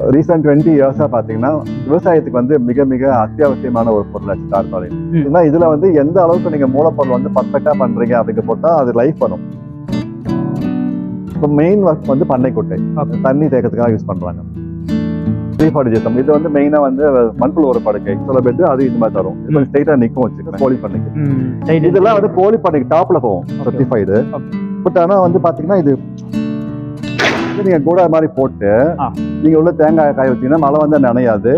Recent twenty இயர்ஸா பாத்தீங்கன்னா விவசாயத்துக்கு வந்து மிக மிக அத்தியாவசியமான ஒரு பொருள் ம். ஏன்னா இதுல வந்து எந்த அளவுக்கு நீங்க மூலப்பொருள் வந்து பர்ஃபெக்டா பண்றீங்க அப்படிங்க போட்டா அது லைஃப் வரும். இப்போ மெயின் ஒர்க் வந்து பண்ணைக்குட்டை. தண்ணி தேக்கத்துக்காக யூஸ் பண்றாங்க. த்ரீ ஃபார்ட்டி இது வந்து மெயினா வந்து மண்புழு ஒரு படுக்கை. சில பேர் அது இந்த மாதிரி தரும். இது ம். ஸ்ட்ரைட்டா நிக்கும் வச்சுக்கோங்க. கோழி பண்ணைக்கு. இதெல்லாம் வந்து கோழி பண்ணைக்கு டாப்ல போகும். சர்டிஃபைடு. பட் ஆனா வந்து பாத்தீங்கன்னா இது இது நீங்க கூட மாதிரி போட்டு. நீங்க உள்ள தேங்காய் காய வச்சீங்கன்னா மழை வந்து நனையாது.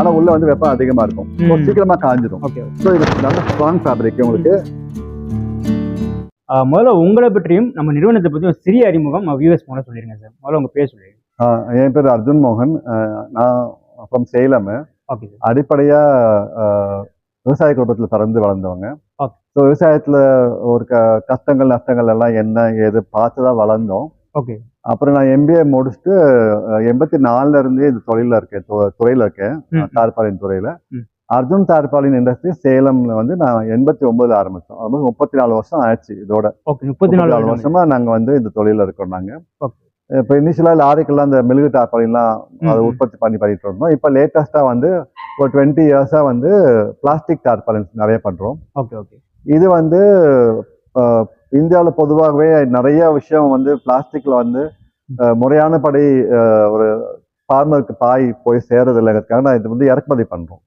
ஆனா உள்ள வந்து வெப்பம் அதிகமா இருக்கும். சீக்கிரமா காஞ்சிடும் Okay. ஸோ இது நல்ல ஸ்ட்ராங் ஃபேப்ரிக் உங்களுக்கு. முதல்ல உங்களை பற்றியும் நம்ம நிறுவனத்தை பற்றியும் சிறிய அறிமுகம் வியூஎஸ் மூலம் சொல்லிருங்க சார். முதல்ல உங்க பேர் சொல்லிடுங்க என் பேர் அர்ஜுன் மோகன். நான் ஃப்ரம் சேலம். அடிப்படையா விவசாய குடும்பத்தில் பிறந்து வளர்ந்தவங்க. ஸோ விவசாயத்துல ஒரு க கஷ்டங்கள் நஷ்டங்கள் எல்லாம் என்ன ஏது பார்த்து தான் வளர்ந்தோம். ஓகே. அப்புறம் நான் எம்பிஏ முடிச்சுட்டு எண்பத்தி நாலுல இருந்தே இந்த தொழில இருக்கேன். துறையில இருக்கேன். தார்பாலின் துறையில. அர்ஜுன் தார்பாலின் இண்டஸ்ட்ரி சேலம்ல வந்து நான் எண்பத்தி ஒன்பதுல ஆரம்பிச்சோம். அது முப்பத்தி நாலு வருஷம் ஆச்சு இதோட. முப்பத்தி நாலு வருஷம் நாங்க வந்து இந்த தொழில இருக்கோம் நாங்க. இப்போ இனிஷியலா லாரிக்கெல்லாம் அந்த மெழுகு தார்பாலின்லாம் அதை. உற்பத்தி பண்ணி பண்ணிட்டு இருந்தோம். இப்போ லேட்டஸ்டா வந்து ஒரு டுவெண்ட்டி இயர்ஸா வந்து பிளாஸ்டிக் தார்பாலின்ஸ் நிறைய பண்றோம். Okay okay. இது வந்து இந்தியாவில் பொதுவாகவே நிறைய விஷயம் வந்து பிளாஸ்டிக்ல வந்து முறையான படி ஒரு ஃபார்மருக்கு பாய் போய் சேரது இல்லைங்கிறதுக்காக நான் இது வந்து இறக்குமதி பண்றோம்.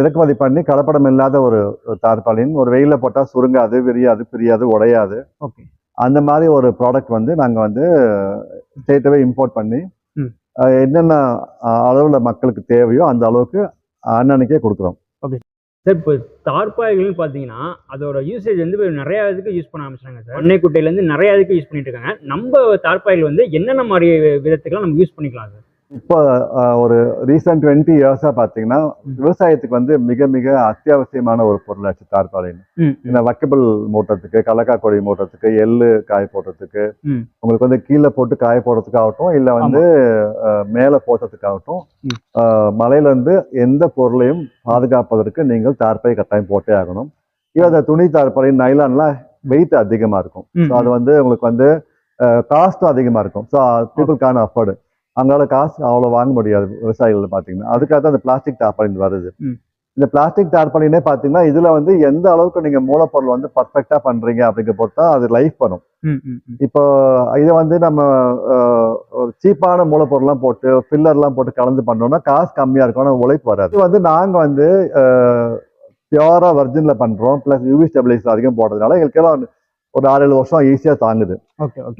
இறக்குமதி பண்ணி கலப்படம் இல்லாத ஒரு தார்பாலின் ஒரு வெயில போட்டா சுருங்காது விரியாது பிரியாது உடையாது. அந்த மாதிரி ஒரு ப்ராடக்ட் வந்து நாங்க வந்து ஸ்டேட்டவே இம்போர்ட் பண்ணி என்னென்ன அளவுல மக்களுக்கு தேவையோ அந்த அளவுக்கு அன்னன்னைக்கே கொடுக்குறோம். சார் இப்போ தார்பாய்கள்னு பார்த்தீங்கன்னா அதோட யூசேஜ் வந்து நிறையா இதுக்கு யூஸ் பண்ண ஆரம்பிச்சிட்டாங்க சார் அன்னை குட்டையிலேருந்து நிறையா இதுக்கு யூஸ் பண்ணிட்டு இருக்காங்க. நம்ம தார்பாய்கள் வந்து என்னென்ன மாதிரி விதத்துக்குலாம் நம்ம யூஸ் பண்ணிக்கலாம் சார் இப்போ ஒரு ரீசெண்ட் டுவெண்ட்டி இயர்ஸா பாத்தீங்கன்னா ம். விவசாயத்துக்கு வந்து மிக மிக அத்தியாவசியமான ஒரு பொருளாச்சு தார்பாலின். ம் ம். இந்த வக்கபிள் மூட்டத்துக்கு கடலக்காய் கொடி மூட்டத்துக்கு எள்ளு காய போடுறதுக்கு. உங்களுக்கு வந்து கீழே போட்டு காய போடுறதுக்கு ஆகட்டும் இல்ல வந்து மேலே போட்டதுக்காகட்டும் ம். அஹ், மழையில இருந்து எந்த பொருளையும் பாதுகாப்பதற்கு நீங்கள் தார்ப்பை கட்டாயம் போட்டே ஆகணும். இது அந்த துணி தார்ப்பாய் நைலான்லாம் வெயிட் அதிகமா இருக்கும். ஸோ அது வந்து உங்களுக்கு வந்து காஸ்ட்டும் அதிகமா இருக்கும். ஸோ பீப்புள் கான் அஃபோர்டு அங்கால காசு அவ்வளோ வாங்க முடியாது விவசாயிகள் பார்த்தீங்கன்னா அதுக்காக தான் இந்த பிளாஸ்டிக் டார்பாலின் வருது. இந்த பிளாஸ்டிக் டார்பாலினே பார்த்தீங்கன்னா இதுல வந்து எந்த அளவுக்கு நீங்க மூலப்பொருள் வந்து பர்ஃபெக்டா பண்றீங்க அப்படிங்க பொறுத்தா அது லைஃப் வரும் ம் ம் ம். இப்போ இதை வந்து நம்ம ஒரு சீப்பான மூலப்பொருள்லாம் போட்டு ஃபில்லர்லாம் போட்டு கலந்து பண்ணோம்னா காசு கம்மியா இருக்கும் ஆனால் உழைப்பு வராது இது வந்து நாங்க வந்து பியூரா வர்ஜின்ல பண்றோம் ப்ளஸ் யூவி ஸ்டெபிலைசர் அதிகம் போடுறதுனால எங்களுக்கு எல்லாம் ஒரு ஆறு ஏழு வருஷம் ஈஸியா தாங்குது.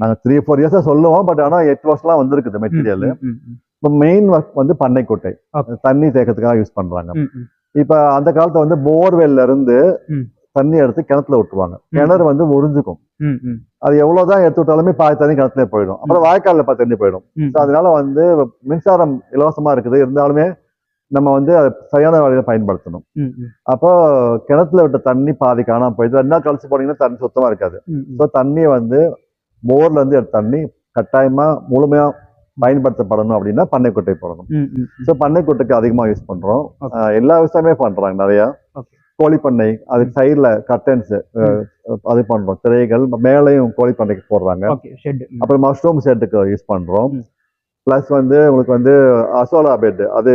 நாங்க த்ரீ ஃபோர் இயர்ஸா சொல்லுவோம் பட் ஆனா எட்டு வருஷம்லாம் வந்திருக்குது மெட்டீரியல். இப்போ மெயின் ஒர்க் வந்து பண்ணைக்குட்டை. தண்ணி தேக்கத்துக்காக யூஸ் பண்றாங்க. இப்ப அந்த காலத்துல வந்து போர்வெல்ல இருந்து. தண்ணி எடுத்து கிணத்துல விட்டுருவாங்க. கிணறு வந்து உறிஞ்சுக்கும். அது எவ்வளவுதான் எடுத்து விட்டாலுமே பாதி தண்ணி கிணத்துல போயிடும். அப்புறம் வாய்க்கால்ல பாதி தண்ணி போயிடும். அதனால வந்து மின்சாரம் இலவசமா இருக்குது. இருந்தாலுமே நம்ம வந்து அதை சரியான வழியில பயன்படுத்தணும். அப்போ கிணத்துல விட்ட தண்ணி பாதி காணாம போயிடுது. ரெண்டு நாள் கழிச்சு போனீங்கன்னா தண்ணி சுத்தமா இருக்காது. ஸோ தண்ணியை வந்து போர்ல இருந்து எடுத்த தண்ணி கட்டாயமா முழுமையா பயன்படுத்தப்படணும் அப்படின்னா பண்ணைக்குட்டை போடணும். ஸோ பண்ணைக்குட்டைக்கு அதிகமா யூஸ் பண்றோம். எல்லா விவசாயமே பண்றாங்க நிறைய. கோழி பண்ணை அதுக்கு சைடுல கர்டன்ஸ் அது பண்றோம். திரைகள் மேலையும் கோழி பண்ணைக்கு போடுறாங்க அப்புறம் மஷ்ரூம் செட்டுக்கு யூஸ் பண்றோம். ப்ளஸ் வந்து உங்களுக்கு வந்து அசோலா பெட் அது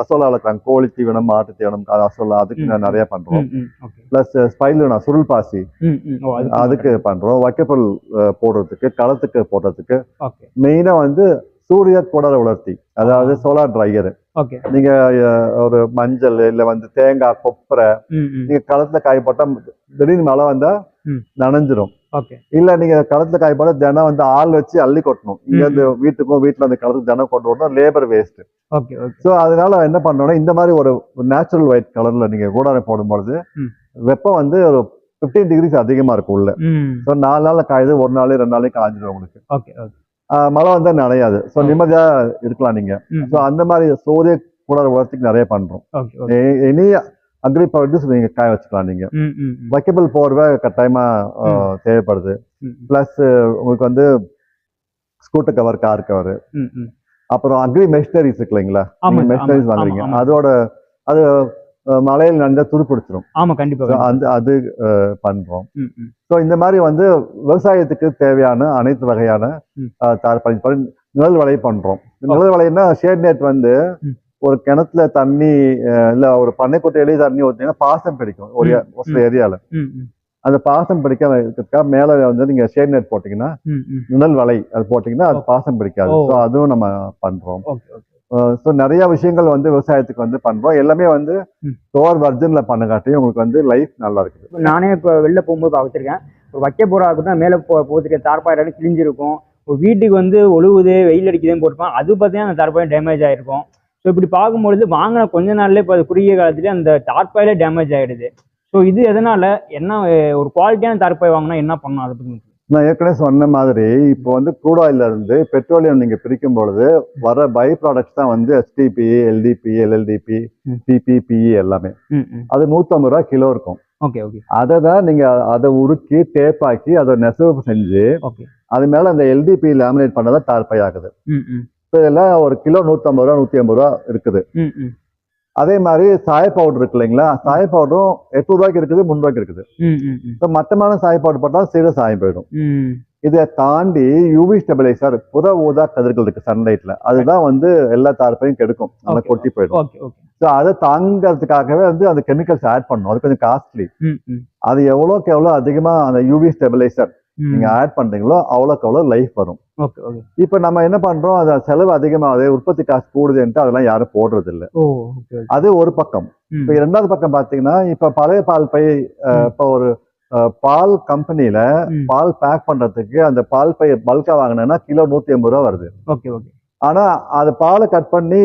அசோலா வளர்க்குறாங்க கோழி தீவனம் மாட்டு தீவனம் அது அசோலா அதுக்கு. நான் நிறைய பண்றோம். ப்ளஸ் ஸ்பைலுனா சுருள் பாசி. அதுக்கு பண்றோம். வைக்கப்பொருள் அஹ், போடுறதுக்கு களத்துக்கு போடுறதுக்கு. மெயினா வந்து சூரிய குடர உலர்த்தி அதாவது சோலார் ட்ரையர் நீங்க ஒரு மஞ்சள் இல்ல வந்து தேங்காய் கொப்பரை. நீங்க களத்துல காய போட்டா திடீர்னு மழை வந்தா. நனைஞ்சிரும். இல்ல நீங்க களத்துல காய போட்டா தினம் வந்து ஆள் வச்சு அள்ளி கொட்டணும். இங்க இருந்து வீட்டுக்கும் வீட்டுல அந்த களத்துக்கு தினம் கொண்டு வரணும். லேபர் வேஸ்ட் ஸோ அதனால என்ன பண்ணோம்னா இந்த மாதிரி ஒரு நேச்சுரல் ஒயிட் கலர்ல நீங்க கூடாரம் போடும்பொழுது. வெப்பம் வந்து ஒரு 15 டிகிரிஸ் அதிகமா இருக்கும் உள்ள. ஸோ நாலு நாள்ல காயுது ஒரு நாள் ரெண்டு நாளைக்கு காய்ஞ்சிடும் உங்களுக்கு. மழை வந்தா நனையாது. So Okay. நிம்மதியா இருக்கலாம் நீங்க. ஸோ அந்த மாதிரி சூரிய கூடார உலர்த்திக்கு நிறைய பண்றோம். எனி அக்ரி ப்ராடக்ட்ஸ் நீங்க காய வச்சுக்கலாம் நீங்க. வைக்கபிள் போர்வை கட்டாயமா தேவைப்படுது. ப்ளஸ் உங்களுக்கு வந்து ஸ்கூட்டர் கவர் கார் கவர் அப்புறம் அக்ரி மெஷினரிஸ் இருக்கு இல்லைங்களா? மெஷினரிஸ் வாங்குறீங்க. அதோட அது அஹ், மழையில் நனைஞ்சா துரு பிடிச்சிரும் ஆமா கண்டிப்பா. அந்த அது பண்றோம். ஸோ இந்த மாதிரி வந்து விவசாயத்துக்கு தேவையான அனைத்து வகையான நிழல் வலை பண்றோம். நிழல் வலைன்னா ஷேட் நெட் வந்து. ஒரு கிணத்துல தண்ணி இல்ல ஒரு பண்ணைக்குட்டையிலேயே தண்ணி ஊற்றிங்கன்னா பாசம் பிடிக்கும். ஒரு சில ஏரியால. அந்த பாசம் பிடிக்காம இருக்கிறதுக்காக மேல வந்து நீங்க ஷேட் நெட் போட்டீங்கன்னா. நிழல் வலை அது போட்டீங்கன்னா அது. பாசம் பிடிக்காது. ஸோ அதுவும் நம்ம பண்றோம். ஸோ நிறைய விஷயங்கள் வந்து விவசாயத்துக்கு வந்து பண்றோம். எல்லாமே வந்து. டோர் வர்ஜன்ல பண்ணங்காட்டியும் உங்களுக்கு வந்து லைஃப் நல்லா இருக்குது. இப்ப நானே இப்போ வெளில போகும்போது வச்சிருக்கேன் ஒரு வைக்க போறா இருக்கட்டும் மேலே போ போத்துக்க தார்பாயிரம் கிழிஞ்சிருக்கும். வீட்டுக்கு வந்து ஒழுகுது வெயில் அடிக்குதுன்னு போட்டுப்பான் அது பார்த்தீங்கன்னா அந்த தார்பாயம் டேமேஜ் ஆயிருக்கும். ஸோ இப்படி பார்க்கும்பொழுது வாங்கின கொஞ்ச நாள்ல இப்போ குறுகிய காலத்துலேயே அந்த தார்பாயிலே டேமேஜ் ஆயிடுது. ஸோ இது எதனால? என்ன ஒரு குவாலிட்டியான தார்பாய் வாங்கினா என்ன பண்ணணும்? அதை பற்றி நான் ஏற்கனவே சொன்ன மாதிரி இப்போ வந்து க்ரூட் ஆயில்ல இருந்து பெட்ரோலியம் நீங்க பிரிக்கும் பொழுது வர பை ப்ராடக்ட்ஸ் தான் வந்து எஸ்டிபி எல்டிபி எல்எல்டிபி ம். பிபி பிஇ எல்லாமே. அது நூற்றம்பது ரூபா கிலோ இருக்கும். Okay okay. அதை தான் நீங்க அதை உருக்கி டேப்பாக்கி அதை நெசவு செஞ்சு ஓகே. அது மேல அந்த எல்டிபி லேமினேட் பண்ணதான் தார்பை ஆகுது. இப்போ இதெல்லாம் ஒரு கிலோ நூற்றம்பது ரூபா நூற்றி ஐம்பது ரூபா இருக்குது. அதே மாதிரி சாய பவுடர் இருக்கு இல்லைங்களா? சாய பவுடரும் எட்டு ரூபாய்க்கு இருக்குது முந்நூறுவாய்க்கு இருக்குது. இப்போ மட்டமான சாய பவுடர் போட்டால் சீக்கிரம் சாயம் போயிடும். இதை தாண்டி யூவி ஸ்டெபிலைசர் புற ஊதா கதிர்கள் இருக்கு சன்லைட்ல அதுதான் வந்து எல்லா தார்ப்பையும் கெடுக்கும். Okay. கொட்டி போயிடும். ஸோ அதை தாங்கிறதுக்காகவே வந்து அந்த கெமிக்கல்ஸ் ஆட் பண்ணணும். அது கொஞ்சம் காஸ்ட்லி அது எவ்வளோக்கு எவ்வளோ அதிகமா அந்த யூவி ஸ்டெபிலைசர் நீங்க ஆட் பண்றீங்களோ அவ்வளோக்கு அவ்வளோ லைஃப் வரும். இப்போ நம்ம என்ன பண்றோம்? அது செலவு அதிகமாகுது உற்பத்தி காசு கூடுதுன்ட்டு அதெல்லாம் யாரும் போடுறது இல்ல அது ஒரு பக்கம். இப்போ இரண்டாவது பக்கம் பாத்தீங்கன்னா இப்ப பழைய பால் பை. இப்போ ஒரு பால் கம்பெனில பால் பேக் பண்றதுக்கு அந்த பால் பை பல்கா வாங்கினேன்னா கிலோ நூத்தி ஐம்பது ரூபா வருது. ஓகே ஓகே ஆனா அது பாலை கட் பண்ணி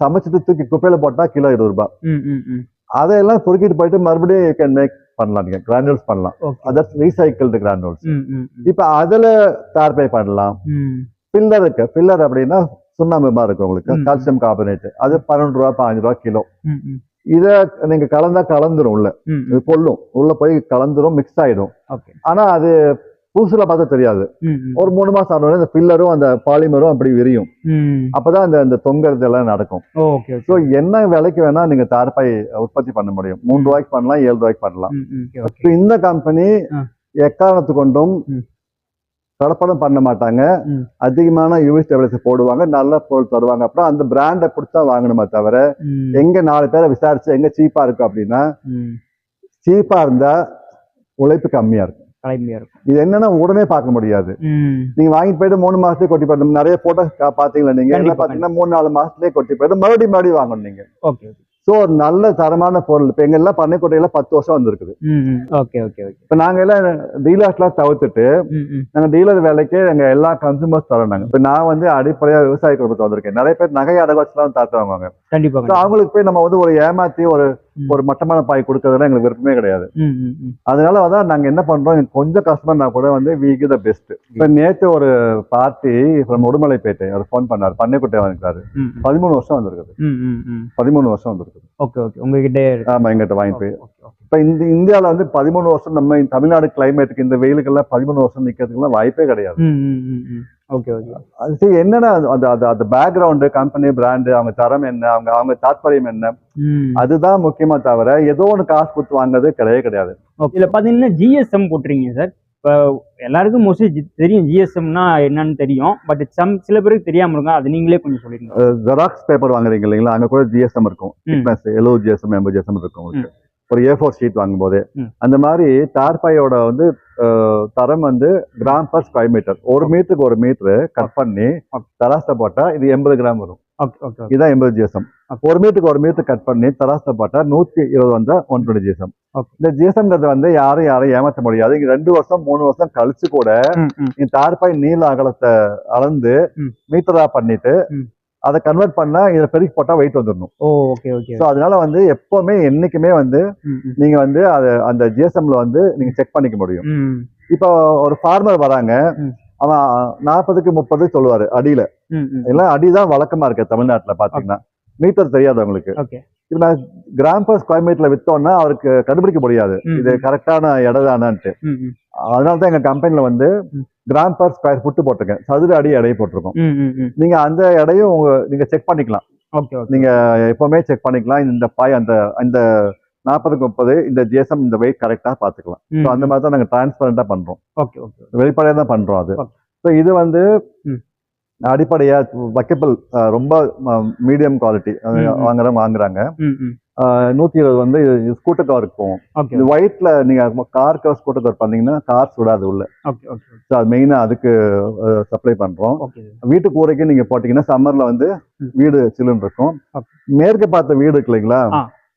சமைச்சிட்டு தூக்கி குப்பையில போட்டா கிலோ இருபது ரூபாய் அதையெல்லாம் பொறுக்கிட்டு போயிட்டு மறுபடியும் யூ கேன் மேக் பண்ணலாம் நீங்க கிரானுவல்ஸ் பண்ணலாம். ஓகே அதர் ரீசைக்கிள்டு ம் இப்ப அதுல தார்பை பண்ணலாம். ம். ஃபில்லர் இருக்கு. ஃபில்லர் அப்படின்னா சுண்ணாம்பு மாதிரி இருக்கும் உங்களுக்கு. கால்சியம் கார்பனேட் அது பன்னெண்டு ரூபா பதினஞ்சு ரூபா கிலோ. இத நீங்க கலந்தா கலந்துரும் உள்ள. இது கொள்ளும். உள்ள போய் கலந்துரும் மிக்ஸ் ஆயிடும். ஆனா அது புதுசுல பார்த்தா தெரியாது. ஒரு மூணு மாசம் ஆனோடனே இந்த பில்லரும் அந்த பாலிமரும் அப்படி விரியும். அப்பதான் அந்த அந்த தொங்குறது எல்லாம் நடக்கும். ஸோ என்ன விலைக்கு வேணா நீங்க தார்பாய் உற்பத்தி பண்ண முடியும். மூணு ரூபாய்க்கு பண்ணலாம் ஏழு ரூபாய்க்கு பண்ணலாம். இந்த கம்பெனி. எக்காரணத்து கொண்டும் ம். கலப்படம் பண்ண மாட்டாங்க. அதிகமான யூவி ஸ்டெபிலைசர் போடுவாங்க நல்ல பொருள் தருவாங்க. அப்புறம் அந்த பிராண்டை பிடிச்சா வாங்கணுமே தவிர எங்க நாலு பேரை விசாரிச்சு எங்க சீப்பா இருக்கு அப்படின்னா சீப்பா இருந்தா உழைப்பு கம்மியா இருக்கும். கலைமையா இருக்கும் இது என்னன்னா உடனே பார்க்க முடியாது. நீங்க வாங்கிட்டு போயிட்டு மூணு மாசத்துலயே கொட்டி போயிடும் நிறைய போட்டோ பாத்தீங்களா நீங்க? பாத்தீங்கன்னா மூணு நாலு மாசத்துலயே கொட்டி போயிடும் மறுபடியும் மறுபடியும் வாங்கணும் நீங்க. ஓகே ஸோ ஒரு நல்ல தரமான பொருள். இப்போ எங்க எல்லாம் பண்ணைக்கோட்டையில பத்து வருஷம் வந்திருக்குது. Okay okay okay. இப்போ நாங்க எல்லாம் டீலர்ஸ்லாம் தவிர்த்துட்டு நாங்க டீலர் வேலைக்கே எங்க எல்லா கன்சூமர்ஸ் தரோம் இப்போ நான் வந்து அடிப்படையா விவசாய குடும்பத்தை வந்திருக்கேன். நிறைய பேர் நகை அடகு வச்சுலாம் தாத்து வாங்குவாங்க கண்டிப்பா ஸோ கண்டிப்பா. அவங்களுக்கு போய் நம்ம வந்து ஒரு ஏமாத்தி ஒரு. ஒரு மட்டமான பாய் கொடுக்கறதுல எங்களுக்கு விருப்பமே கிடையாது. அதனால வந்து நாங்க என்ன பண்றோம் கொஞ்சம் கஸ்டமர்னா கூட வந்து வீக்கு த பெஸ்ட் இப்போ நேற்று ஒரு பார்ட்டி ஃப்ரம் உடுமலைப்பேட்டை அவர் ஃபோன் பண்ணார் பண்ணைக்குட்டை வந்துருக்காரு பதிமூணு வருஷம் வந்திருக்குது. பதிமூணு வருஷம் வந்திருக்குது. Okay okay. உங்ககிட்ட ஆமா எங்கிட்ட வாங்கிட்டு போய். இப்போ இந்த இந்தியாவில் வந்து பதிமூணு வருஷம் நம்ம தமிழ்நாடு கிளைமேட்டுக்கு இந்த வெயிலுக்கெல்லாம் பதிமூணு வருஷம் நிற்கிறதுக்குலாம் வாய்ப்பே கிடையாது. Okay okay. அது என்னன்னா அது அது அந்த பேக்ரவுண்டு கம்பெனி பிராண்டு அவங்க தரம் என்ன அவங்க அவங்க தாத்பரியம் என்ன? அதுதான் முக்கியமா தவிர ஏதோ ஒன்று காசு கொடுத்து வாங்குறது கிடையவே கிடையாது. இதில் பார்த்தீங்கன்னா ஜிஎஸ்எம் போட்டுறீங்க சார். இப்போ எல்லாருக்கும் மோஸ்ட்லி தெரியும் ஜிஎஸ்எம்னா என்னன்னு தெரியும். பட் சம் சில பேருக்கு தெரியாம இருக்கும். அது நீங்களே கொஞ்சம் சொல்லிடுங்க. ஜெராக்ஸ் பேப்பர் வாங்குறீங்க இல்லைங்களா? அங்க கூட ஜிஎஸ்எம் இருக்கும். எழுபது ஜிஎஸ்எம் எண்பது ஜிஎஸ்எம் இருக்கும் ஒரு ஏ ஃபோர் ஷீட் வாங்கும்போது. அந்த மாதிரி டார்பாயோட வந்து தரம் வந்து கிராம் பர் ஸ்கொயர் மீட்டர் ஒரு மீட்டருக்கு ஒரு மீட்டர் கட் பண்ணி Okay. தராசை போட்டா இது எண்பது கிராம் வரும். ஓகே ஓகே ஓகே இதுதான் எண்பது ஜிஎஸ்எம் ஒரு மீட்டருக்கு ஒரு மீட்டர் கட் பண்ணி தராசை போட்டா நூத்தி இருபது வந்தா ஒன் டுவெண்ட்டி ஜிஎஸ்எம். இந்த ஜிஎஸ்எம்ங்கிறது வந்து யாரும் யாரும் ஏமாற்ற முடியாது. இங்க ரெண்டு வருஷம் மூணு வருஷம் கழிச்சு கூட தார்பாய் நீள அகலத்தை அளந்து. மீட்டரா பண்ணிட்டு. அதை கன்வெர்ட் பண்ணா இதை பெருக்கி போட்டா வெயிட் வந்துடணும். ஓகே ஓகே ஸோ அதனால வந்து எப்பவுமே என்னைக்குமே வந்து நீங்க வந்து அது அந்த ஜிஎஸ்எம்ல வந்து நீங்க செக் பண்ணிக்க முடியும். இப்போ ஒரு ஃபார்மர் வராங்க. அவன் நாற்பதுக்கு முப்பது சொல்லுவாரு அடியில. எல்லாம் அடிதான் வழக்கமா இருக்கு தமிழ்நாட்டுல பாத்தீங்கன்னா. மீட்டர் தெரியாது அவங்களுக்கு. இப்போ நான் கிராம் பர் ஸ்கொயர் மீட்டர்ல வித்தோம்னா அவருக்கு கண்டுபிடிக்க முடியாது. இது. கரெக்டான இடதானான்ட்டு ம் ம். அதனால தான் எங்க கம்பெனில வந்து. கிராம் பர் ஸ்கொயர் ஃபுட் போட்டிருக்கேன். சதுர அடி எடை போட்டிருக்கோம். நீங்க அந்த எடையும் உங்க நீங்க செக் பண்ணிக்கலாம். நீங்க எப்பவுமே செக் பண்ணிக்கலாம். இந்த பாய் அந்த அந்த நாற்பதுக்கு முப்பது இந்த ஜிஎஸ்எம் இந்த வெயிட் கரெக்டா பாத்துக்கலாம் ஸோ அந்த மாதிரி தான் நாங்க டிரான்ஸ்பரண்டா பண்றோம். வெளிப்படையா தான் பண்றோம் அது. ஸோ இது வந்து. அடிப்படையா வைக்கபிள் ரொம்ப மீடியம் குவாலிட்டி. வாங்குறவங்க வாங்குறாங்க. நூத்தி இருபது வந்து ஸ்கூட்டர் கவருக்கு போகும் ஓகே இது ஒயிட்ல நீங்க கார் கவர் ஸ்கூட்டர் கவர் பண்ணீங்கன்னா கார் சுடாது உள்ள. அது மெயினா அதுக்கு சப்ளை பண்றோம். வீட்டு கூரைக்கு நீங்க போட்டீங்கன்னா சம்மர்ல வந்து. வீடு சில்லுன்னு இருக்கும். மேற்கு பார்த்த வீடு இருக்கு இல்லைங்களா.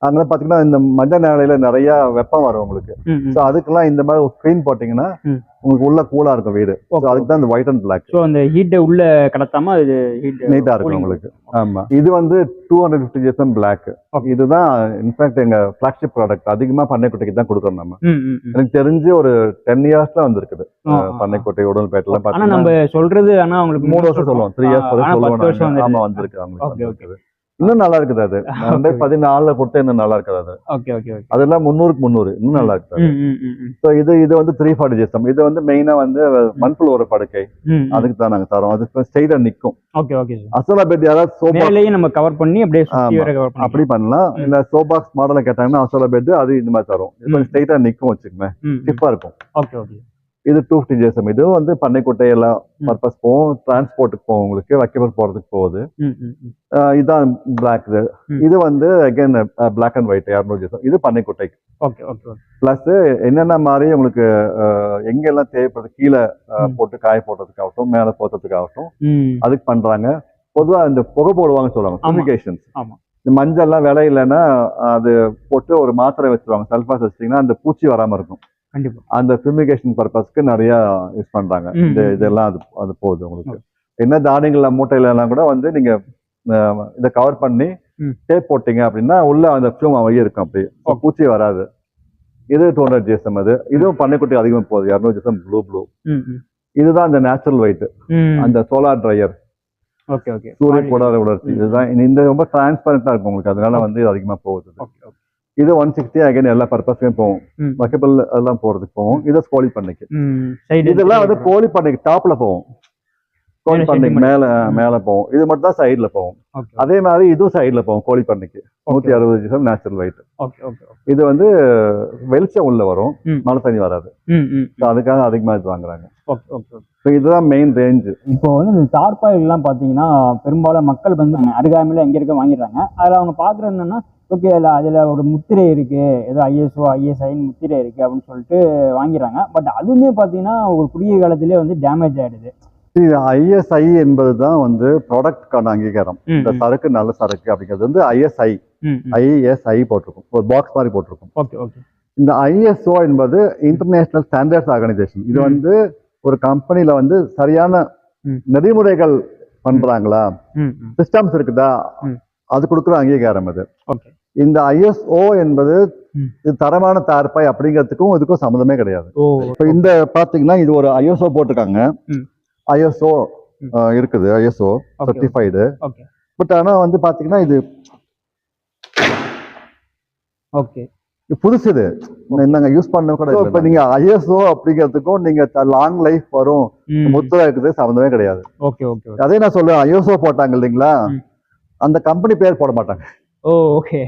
அங்க பாத்தீங்கன்னா இந்த மஞ்ச நாளையில நிறைய வெப்பம் வரும் உங்களுக்கு. ஸோ அதுக்கெல்லாம் இந்த மாதிரி ஒரு ஸ்க்ரீன் போட்டீங்கன்னா. உங்களுக்கு உள்ள கூலா இருக்கும் வீடு. அதுக்கு தான் இந்த ஒயிட் அண்ட் பிளாக் ஸோ அந்த ஹீட்டை உள்ள கடத்தாம அது ஹீட் இருக்கும் உங்களுக்கு. ஆமா. இது வந்து two hundred fifty GSM black. இதுதான் இன்ஃபேக்ட் எங்க ஃபிளாக்ஷிப் ப்ராடக்ட் அதிகமா பண்ணைக்குட்டைக்கு தான் கொடுக்குறோம் நம்ம. எனக்கு தெரிஞ்சு ஒரு டென் இயர்ஸ்ல வந்திருக்குது. பண்ணைக்கோட்டை உடல்பேட்டில் ஆனா பார்த்தீங்கன்னா நம்ம சொல்றது ஆனா அவங்களுக்கு மூணு வருஷம் சொல்லுவோம். த்ரீ இயர்ஸ் சொல்லுவோம். பத்து வருஷம் நாங்க. ஆமா வந்துருது. வந்திருக்கு அவங்களுக்கு. இன்னும் நல்லா இருக்குது அது. ரெண்டாயிரத்தி பதினாலுல கொடுத்த இன்னும் நல்லா இருக்குது அது. ஓகே ஓகே அதெல்லாம் முந்நூறுக்கு முந்நூறு இன்னும் நல்லா இருக்குது ஸோ இது இது வந்து த்ரீ ஃபார்ட்டி ஜிஎஸ்எம் இது வந்து மெயினா வந்து மண்புழு ஒரு படுக்கை. அதுக்கு தான் நாங்க தரோம். அது ஸ்ட்ரெயிட்டா நிக்கும். ஓகே ஓகே அசோலா பெட் யாராவது சோபா மேலேயே நம்ம கவர் பண்ணி அப்படியே அப்படி பண்ணலாம். இல்ல சோபாக்ஸ் மாடல கேட்டாங்கன்னா அசோலா பெட் அது இந்த மாதிரி தரும். ஸ்ட்ரெயிட்டா நிக்கும் வச்சுக்கோங்க ஸ்டிஃபா இருக்கும். ஓகே ஓகே இது டூ ஃபிஃப்டி ஜிஎஸ்எம் இதுவும் வந்து பண்ணைக்குட்டை எல்லாம். பர்பஸ் போகும். டிரான்ஸ்போர்ட்டுக்கு போகும் உங்களுக்கு. வைக்கபல் போறதுக்கு போகுது. இதான் பிளாக் இது. இது வந்து அகைன் பிளாக் அண்ட் ஒயிட் இரநூறு ஜிஎஸ்எம் இது பண்ணைக்குட்டைக்கு. ஓகே ஓகே பிளஸ் என்னென்ன மாதிரி உங்களுக்கு எங்கெல்லாம் தேவைப்படுது? கீழே. போட்டு காய போடுறதுக்காகட்டும் மேலே போடுறதுக்காகட்டும் ம். அதுக்கு பண்றாங்க. பொதுவா இந்த புகை போடுவாங்க சொல்லுவாங்க. ஆமா. ஃபுமிகேஷன்ஸ் ஆமா. இந்த மஞ்சள்லாம் விலை இல்லைன்னா அது போட்டு ஒரு மாத்திரை வச்சிருவாங்க. சல்ஃபாஸ் வச்சிட்டிங்கன்னா அந்த பூச்சி வராம இருக்கும். கண்டிப்பா. அந்த ஃபியூமிகேஷன் பர்பஸ்க்கு நிறைய யூஸ் பண்றாங்க. இந்த இதெல்லாம் அது அது போகுது உங்களுக்கு. என்ன தானியங்கள் மூட்டையில எல்லாம் கூட வந்து நீங்க இதை கவர் பண்ணி. டேப் போட்டீங்க அப்படின்னா உள்ள அந்த ஃபியூம் வழி இருக்கும் அப்படி. பூச்சி வராது. இது டூ ஹண்ட்ரட் ஜிஎஸ்எம் அது. இதுவும் பண்ணைக்குட்டி அதிகமாக போகுது. இரநூறு ஜிஎஸ்எம் ப்ளூ ப்ளூ இதுதான் அந்த நேச்சுரல் ஒயிட் அந்த சோலார் ட்ரையர் ஓகே ஓகே. சூரிய போடாத உணர்ச்சி. இதுதான். இந்த- ரொம்ப டிரான்ஸ்பரண்டா இருக்கும் உங்களுக்கு. அதனால வந்து அதிகமா போகுது. ஓகே. இது ஒன் சிக்ஸ்டி அகைன் எல்லா பர்பஸ்க்கும் போகும். ம். வக்கபிள் எல்லாம் போறதுக்கு போகும். இது கோழி பண்ணைக்கு. ம். சைடு இதெல்லாம் வந்து கோழி பண்ணைக்கு டாப்ல போகும். கோழி மேல பண்ணைக்கு. மேல. மேல போகும். இது மட்டும் தான் சைடுல போகும். ஓகே அதே மாதிரி இதுவும் சைடுல போகும் கோழி பண்ணைக்கு. நூத்தி அறுபது GM natural white okay okay இது வந்து வெளிச்சம் உள்ள வரும். மழை தண்ணி வராது. அதுக்காக அதிகமா இது வாங்குறாங்க. ஸோ இதுதான் மெயின் ரேஞ்சு இப்போ வந்து இந்த தார்பாய்லாம் பார்த்தீங்கன்னா பெரும்பாலும் மக்கள் வந்து அருகாமையில் எங்கே இருக்க வாங்கிடுறாங்க. அதில் அவங்க பார்க்குறது என்னன்னா ஓகே அதில் அதில் ஒரு முத்திரை இருக்குது ஏதோ ஐஎஸ்ஓ ஐஎஸ்ஐன்னு முத்திரை இருக்குது அப்படின்னு சொல்லிட்டு வாங்கிடுறாங்க. பட் அதுவுமே பார்த்தீங்கன்னா ஒரு குறுகிய காலத்திலே வந்து டேமேஜ் ஆகிடுது ஐஎஸ்ஐ என்பது தான் வந்து ப்ராடக்ட்கான அங்கீகாரம். இந்த சரக்கு நல்ல சரக்கு அப்படிங்கிறது வந்து ஐஎஸ்ஐ ஐஎஸ்ஐ போட்டிருக்கும். ஒரு பாக்ஸ் மாதிரி போட்டிருக்கும். Okay okay. இந்த ஐஎஸ்ஓ என்பது இன்டர்நேஷனல் ஸ்டாண்டர்ட்ஸ் ஆர்கனைசேஷன் இது. வந்து ஒரு கம்பெனில வந்து சரியான. நெறிமுறைகள் பண்றாங்களா? சிஸ்டம்ஸ் இருக்குதா. அது கொடுக்குற அங்கீகாரம் அது. ஓகே. இந்த ஐஎஸ்ஓ என்பது. இது தரமான தார்ப்பாய் அப்படிங்கிறதுக்கும் இதுக்கும் சம்மந்தமே கிடையாது. இப்போ இந்த பாத்தீங்கன்னா இது ஒரு ஐஎஸ்ஓ போட்டிருக்காங்க. ஐஎஸ்ஓ. இருக்குது. ஐஎஸ்ஓ சர்டிஃபைடு பட் ஆனா வந்து பாத்தீங்கன்னா இது ஓகே. புதுசு இது. நாங்க யூஸ் பண்ண கூட இப்போ நீங்க ஐஎஸ்ஓ அப்படிங்கிறதுக்கும் நீங்க லாங் லைஃப் வரும். முத்திரை இருக்குது சம்மந்தமே கிடையாது. ஓகே ஓகே அதே நான் சொல்லுவேன் ஐஎஸ்ஓ போட்டாங்க இல்லைங்களா. அந்த கம்பெனி பேர் போட மாட்டாங்க. ஓ ஓகே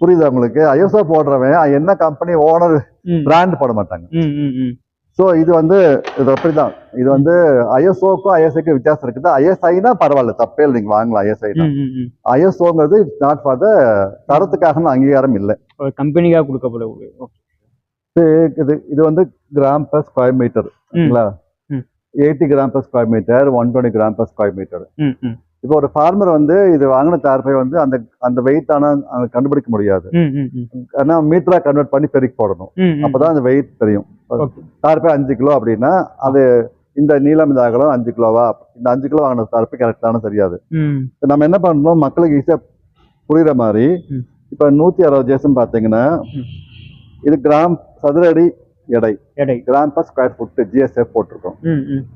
புரியுதா உங்களுக்கு? ஐஎஸ்ஓ போடுறவன் என்ன கம்பெனி ஓனர் பிராண்ட் போட மாட்டாங்க. ஸோ இது வந்து இது அப்படிதான். இது வந்து ஐஎஸ்ஓக்கும் ஐஎஸ்ஐக்கும் வித்தியாசம் இருக்குது. ஐஎஸ்ஐனா பரவாயில்ல தப்பே இல்லை. நீங்க வாங்கலாம் ம் ஐஎஸ்ஓங்கிறது இட்ஸ் நாட் ஃபார் த தரத்துக்காக அங்கீகாரம் இல்லை. ஒரு கம்பெனிக்காக கொடுக்கப்படக்கூடிய ஓகே இது இது வந்து gram per square metre. Eighty gram per square metre one twenty gram per square metre இப்போ ஒரு ஃபார்மர் வந்து இது வாங்கின தார்பை வந்து அந்த அந்த வெயிட் ஆனா கண்டுபிடிக்க முடியாது. ம் ம் ம். ஏன்னா மீட்டரா கன்வெர்ட் பண்ணி பெருக்கி போடணும். அப்பதான் அந்த வெயிட் தெரியும். தார்பை அஞ்சு கிலோ அப்படின்னா அது இந்த நீளம் இந்த அகலம் அஞ்சு கிலோவா? இந்த அஞ்சு கிலோ வாங்கின தார்பை கரெக்டான தெரியாது. நம்ம என்ன பண்றோம் மக்களுக்கு ஈஸியா புரியுற மாதிரி. இப்ப நூத்தி அறுபது ஜேசம் பாத்தீங்கன்னா ம். இது கிராம் சதுர அடி எடை. எடை. Gram per square foot GSF போட்டிருக்கோம்.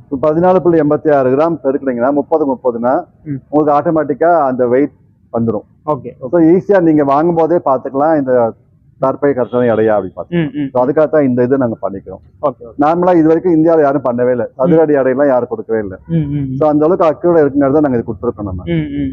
இப்போ பதினாலு புள்ளி எண்பத்தி ஆறு கிராம் பெருக்குனீங்கன்னா முப்பது முப்பதுனா ம். உங்களுக்கு ஆட்டோமேட்டிக்கா அந்த வெயிட் வந்துடும் ஓகே ஸோ ஈஸியா நீங்க வாங்கும் போதே பார்த்துக்கலாம். இந்த தற்பை கரெக்டான இடையா அப்படி பார்த்து ஸோ அதுக்காக தான் இந்த இது நாங்க பண்ணிக்கிறோம். Okay okay. நார்மலா இது வரைக்கும் இந்தியாவில் யாரும் பண்ணவே இல்லை. சதுரடி அடையெல்லாம் யாரும் கொடுக்கவே இல்லை. ஸோ அந்த அளவுக்கு அக்யூரேட் இருக்குங்கிறது தான் நாங்க இது கொடுத்துருக்கோம் நம்ம.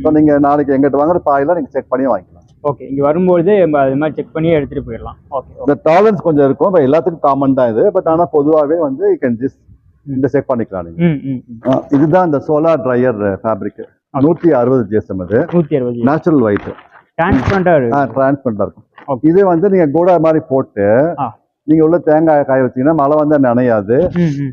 ஸோ நீங்க நாளைக்கு எங்கிட்ட வாங்குற பாயெல்லாம் நீங்க செக் பண்ணி வாங்கிக்கலாம். ஓகே இங்க வரும்போது நம்ம அது மாதிரி செக் பண்ணி எடுத்துட்டு போயிடலாம். ஓகே இந்த டாலரன்ஸ் கொஞ்சம் இருக்கும். but எல்லாத்துக்கும் காமன் தான் இது. பட் ஆனா பொதுவாகவே வந்து யூ கேன் ஜஸ்ட் இந்த செக் பண்ணிக்கலாம் நீங்க. ம் ம் ம். ஆ, இதுதான் இந்த சோலார் ட்ரையர் ஃபேப்ரிக் நூற்றி அறுபது ஜிஎஸ்எம் இது நூத்தி அறுபது நேச்சுரல் ஒயிட் டிரான்ஸ்பரண்டா இருக்கு. டிரான்ஸ்பரண்டா இருக்கும். இது வந்து நீங்க கூட மாதிரி போட்டு ஆ. நீங்க உள்ள தேங்காய் காய வச்சீங்கன்னா மழை வந்து நனையாது.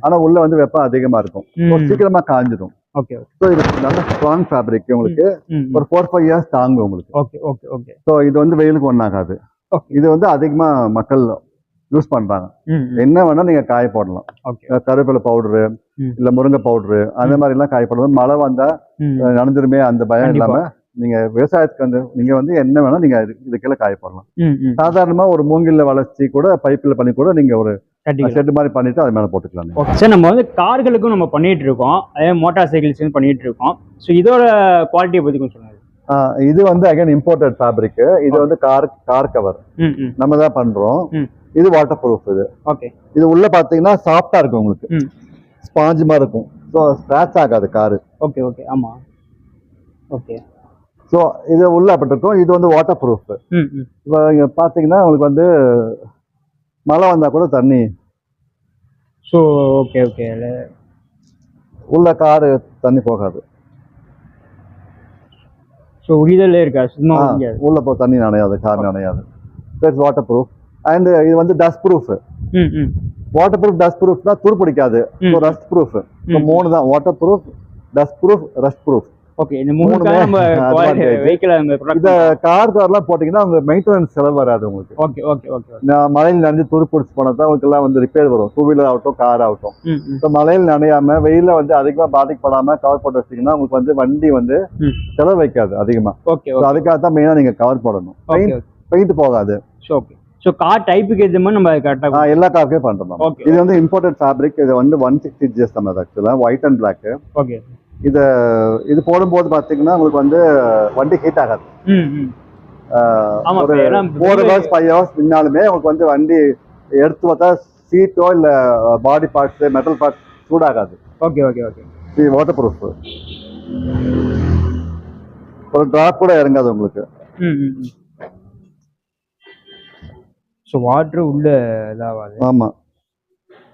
ஆனா உள்ள வந்து வெப்பம் அதிகமா இருக்கும். சீக்கிரமா காஞ்சிடும் ஓகே ஸோ இது நல்ல ஸ்ட்ராங் ஃபேப்ரிக் உங்களுக்கு. ஒரு ஃபோர் ஃபைவ் இயர்ஸ் தாங்கும் உங்களுக்கு. Okay okay okay. ஸோ இது வந்து வெயிலுக்கு ஒன்றாகாது. இது வந்து அதிகமா மக்கள் யூஸ் பண்றாங்க. என்ன வேணா நீங்க காய போடலாம். கருவேப்பிலை பவுடரு. இல்ல முருங்கை பவுடரு அந்த மாதிரி எல்லாம் காய போடுறது மழை வந்தா நனைஞ்சிருமே அந்த பயம். இல்லாம நீங்க விவசாயத்துக்கு வந்து நீங்க வந்து என்ன வேணா நீங்க இது- இதுக்கெல்லாம் காய போடலாம். சாதாரணமா ஒரு மூங்கில்ல வளர்ச்சி கூட பைப்பில் பண்ணி கூட நீங்க ஒரு ஷெட் மாதிரி பண்ணிட்டு அது மேல போட்டுக்கலாம். ஓகே சார் நம்ம வந்து கார்களுக்கும் நம்ம பண்ணிட்டு இருக்கோம். அதே மோட்டார் சைக்கிள்ஸும் பண்ணிட்டு இருக்கோம். ஸோ இதோட குவாலிட்டியை பத்தி கொஞ்சம் சொல்லுங்க. இது வந்து அகைன் இம்போர்ட்டட் ஃபேப்ரிக் இது வந்து கார் கார் கவர் நம்ம தான் பண்றோம். இது வாட்டர் ப்ரூஃப் இது. ஓகே இது உள்ள பாத்தீங்கன்னா சாஃப்டா இருக்கும் உங்களுக்கு. ஸ்பாஞ்ச் மாதிரி இருக்கும். ஸோ ஸ்க்ராட்ச் ஆகாது காரு ஓகே ஓகே ஆமா. ஓகே ஸோ இது உள்ள அப்படி இருக்கும். இது வந்து வாட்டர் ப்ரூஃப் இப்போ இங்க பாத்தீங்கன்னா உங்களுக்கு வந்து மழை வந்தா கூட தண்ணி. ஸோ ஓகே ஓகே உள்ள காரு தண்ணி போகாது. ஸோ உரிதலே இருக்கா சும்மா உள்ள போ தண்ணி நனையாது கார் நனையாது. இட்ஸ் வாட்டர் ப்ரூஃப் அண்ட் இது வந்து dust proof water proof dust ப்ரூஃப்னா துரு பிடிக்காது ம். Rust proof. மூணு தான். Waterproof dust proof rust proof okay இந்த மூணுமே நம்ம. வெஹிக்கிள் இத கார் கார்லாம் போட்டீங்கன்னா உங்க மெயின்டெனன்ஸ் செலவு வராது உங்களுக்கு. ஓகே ஓகே ஓகே நான் மழையில் நனைஞ்சு துரு பிடிச்சி போனா தான் உங்களுக்கு எல்லாம் வந்து ரிப்பேர் வரும். டூ வீலர் ஆகட்டும் கார் ஆகட்டும். இப்போ மழையில் நனையாம வெயில்ல வந்து அதிகமா பாதிக்கப்படாம கவர் போட்டு வச்சீங்கன்னா உங்களுக்கு வந்து வண்டி வந்து. செலவு வைக்காது அதிகமா. ஓகே அதுக்காக தான் மெயினா நீங்க கவர் போடணும். பெயிண்ட் போகாது. ஓகே ஸோ கார் டைப்புக்கு ஏற்ற மாதிரி நம்ம கரெக்டாக எல்லா காருக்கே பண்றோம் நம்ம. ஓகே இது வந்து இம்போர்ட்டட் ஃபேப்ரிக் இது வந்து ஒன் சிக்ஸ்டி ஜிஎஸ் நம்ம ஆக்சுவலா ஒயிட் அண்ட் பிளாக் ஓகே இது போடும்போது பாத்தீங்கன்னா உங்களுக்கு வந்து வண்டி ஹீட் ஆகாது. ஒரு ஃபோர் ஹவர்ஸ் ஃபைவ் ஹவர்ஸ் முன்னாலுமே உங்களுக்கு வந்து வண்டி எடுத்து பார்த்தா சீட்டோ இல்ல பாடி பார்ட்ஸ் மெட்டல் பார்ட்ஸ் சூடாகாது. ஓகே ஓகே ஓகே இது வாட்டர் ப்ரூஃப் ஒரு டிராப் கூட இறங்காது உங்களுக்கு. ஸோ வாட்ரு உள்ள இதாகாது. ஆமா.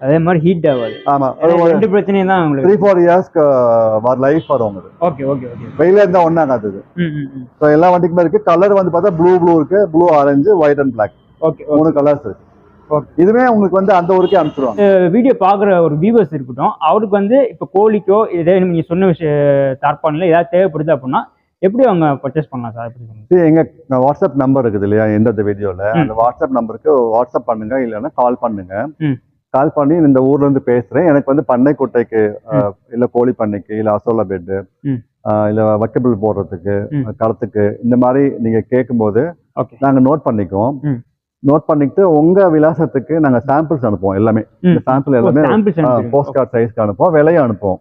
அதே மாதிரி ஹீட் ஆகாது. ஆமா. ரெண்டு பிரச்சனையும் தான் உங்களுக்கு த்ரீ ஃபோர் இயர்ஸ்க்கு லைஃப் வரும் உங்களுக்கு. ஓகே ஓகே ஓகே வெயில இருந்தா ம் ம் ஸோ எல்லா வண்டிக்குமே இருக்கு. கலர் வந்து பார்த்தா ப்ளூ ப்ளூ இருக்கு. Blue orange white and black okay மூணு கலர்ஸ் இருக்கு. இதுவே உங்களுக்கு வந்து அந்த ஊருக்கே அனுப்பிச்சிருவாங்க. வீடியோ பார்க்குற ஒரு வியூவர்ஸ் இருக்கட்டும் அவருக்கு வந்து இப்போ கோழிக்கோ இதே நீங்கள் சொன்ன விஷய தார்பானில் ஏதாவது தேவைப்படுது அப்படின்னா எப்படி அவங்க பர்ச்சேஸ் பண்ணலாம் சார்? எப்படி எங்க வாட்ஸ்அப் நம்பர் இருக்குது இல்லையா? எந்த வீடியோல. அந்த வாட்ஸ்அப் நம்பருக்கு வாட்ஸ்அப் பண்ணுங்க இல்லைன்னா கால் பண்ணுங்க. கால் பண்ணி இந்த ஊர்ல இருந்து பேசுறேன். எனக்கு வந்து பண்ணை குட்டைக்கு இல்ல கோழி பண்ணைக்கு இல்ல அசோலா பெட்டு. இல்ல வக்கபிள் போடுறதுக்கு. களத்துக்கு இந்த மாதிரி நீங்க கேட்கும்போது நாங்க நோட் பண்ணிக்குவோம். நோட் பண்ணிட்டு உங்க விலாசத்துக்கு நாங்க சாம்பிள்ஸ் அனுப்புவோம் எல்லாமே. இந்த சாம்பிள் எல்லாமே போஸ்ட் கார்டு சைஸ்க்கு அனுப்புவோம் விலையும் அனுப்புவோம்.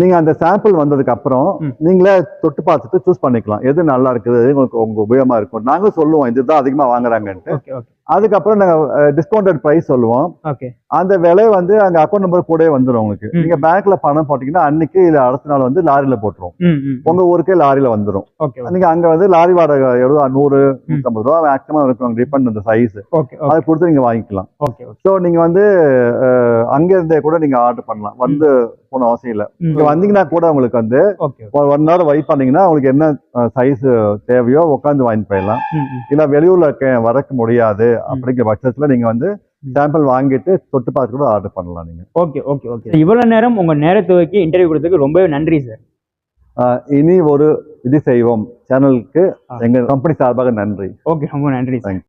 நீங்க அந்த சாம்பிள் வந்ததுக்கு அப்புறம். நீங்களே தொட்டு பார்த்துட்டு சூஸ் பண்ணிக்கலாம். எது நல்லா இருக்குது உங்களுக்கு உங்க உபயோகமா இருக்கும். நாங்களும் சொல்லுவோம் இதுதான் அதிகமா வாங்குறாங்கன்ட்டு. அதுக்கப்புறம் நாங்க டிஸ்கவுண்டட் பிரைஸ் சொல்லுவோம். அந்த விலை வந்து அங்க அக்கௌண்ட் நம்பர் கூடவே வந்துடும் உங்களுக்கு. நீங்க பேங்க்ல பணம் போட்டீங்கன்னா அன்னைக்கு இல்ல அடுத்த நாள் வந்து லாரியில போட்டுரும். உங்க ஊருக்கே லாரியில வந்துடும் நீங்க அங்க வந்து லாரி வாடகை எவ்வளவு? நூறு நூற்றம்பது ரூபா மேக்ஸிமம் இருக்கும். டிபெண்ட் அந்த சைஸ் ஓகே அதை கொடுத்து நீங்க வாங்கிக்கலாம். ஸோ நீங்க வந்து அங்க இருந்தே கூட நீங்க ஆர்டர் பண்ணலாம். வந்து போன அவசியம் இல்லை. இங்க வந்தீங்கன்னா கூட உங்களுக்கு வந்து ஒன் ஹவர் வெயிட் பண்ணீங்கன்னா உங்களுக்கு என்ன சைஸ் தேவையோ உட்காந்து வாங்கிட்டு போயிடலாம். இல்ல வெளியூர்ல வரக்க முடியாது அப்படிங்கிற பட்சத்துல நீங்க வந்து. சாம்பிள் வாங்கிட்டு தொட்டு பார்த்து கூட ஆர்டர் பண்ணலாம் நீங்க. Okay okay okay. இவ்வளவு நேரம் உங்க நேரத்தை வைக்கி இன்டர்வியூ கொடுத்ததுக்கு ரொம்பவே நன்றி சார். இனி ஒரு இது செய்வோம். சேனலுக்கு. எங்க கம்பெனி சார்பாக நன்றி. ஓகே ரொம்ப நன்றி சார்.